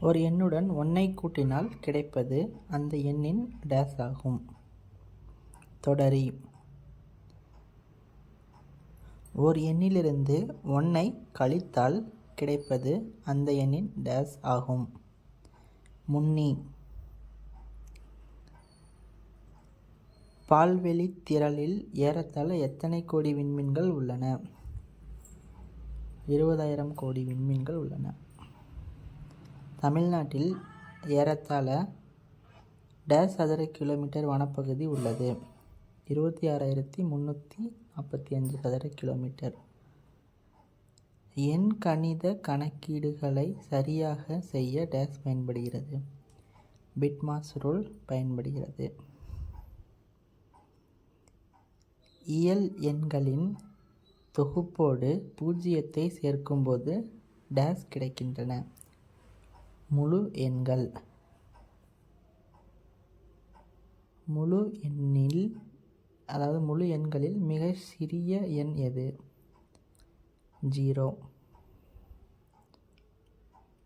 ஒரு எண்ணுடன் ஒன்றை கூட்டினால் கிடைப்பது அந்த எண்ணின் டேஸ் ஆகும். தொடரி. ஓர் எண்ணிலிருந்து ஒன்றை கழித்தால் கிடைப்பது அந்த எண்ணின் டேஸ் ஆகும். முன்னி. பால்வெளித் திரளில் ஏறத்தாழ எத்தனை கோடி விண்மீன்கள் உள்ளன? இருபதாயிரம் கோடி விண்மீன்கள் உள்ளன. தமிழ்நாட்டில் ஏறத்தாழ டேஸ் சதுர கிலோமீட்டர் வனப்பகுதி உள்ளது. இருபத்தி ஆறாயிரத்தி முந்நூற்றி நாற்பத்தி அஞ்சு சதுர கிலோமீட்டர். எண் கணித கணக்கீடுகளை சரியாக செய்ய டேஸ் பயன்படுகிறது. பிட்மாஸ் ரூல் பயன்படுகிறது. இயல் எண்களின் தொகுப்போடு பூஜ்ஜியத்தை சேர்க்கும்போது டேஸ் கிடைக்கின்றன. முழு எண்கள். முழு எண்ணில் அதாவது முழு எண்களில் மிகச் சிறிய எண் எது? ஜீரோ.